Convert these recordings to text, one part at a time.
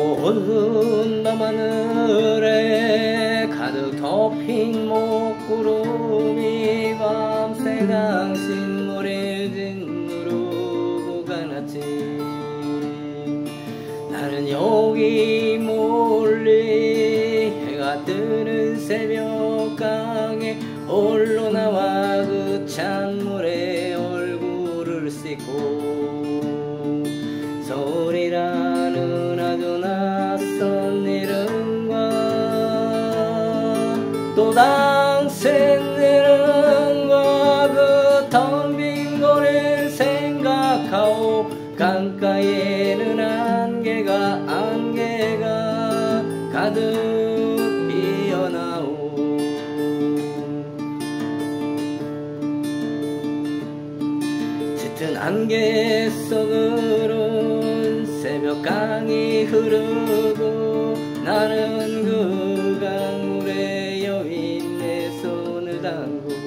푸른 밤하늘에 가득 덮인 목구름이 밤새 당신 모래진으로 가났지. 나는 여기 멀리 해가 뜨는 새벽강에 홀로 나와 그 찬물에 얼굴을 씻고 가 가득 피어나오. 짙은 안개 속으로 새벽강이 흐르고 나는 그 강물에 여인 내 손을 담그고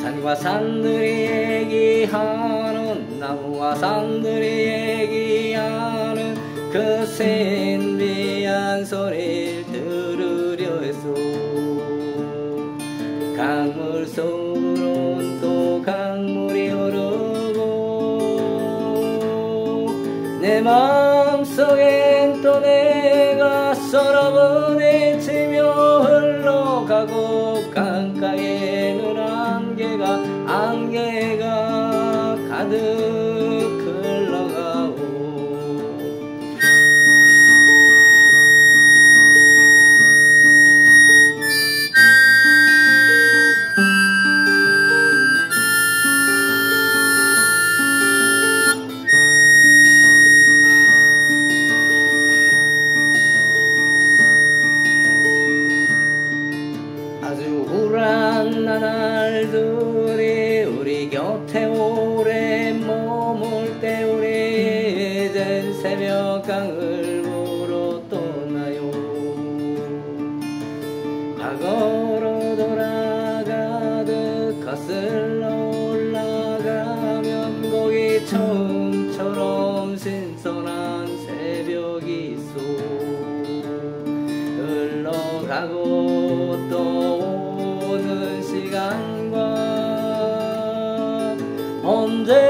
산과 산들이 얘기하는 나무와 산들이 얘기하는 그신 강물 속으론 또 강물이 흐르고 내 마음속엔 또 내가 부딪히며 흘러가고 강가에는 안개가 안개가 가득 우리 곁에 오래 머물 때 우리 이젠 새벽 강을 보러 떠나요. 과거로 돌아가듯 거슬러 올라가면 거기 처음처럼 신선한 새벽이 있어 흘러가고 someday.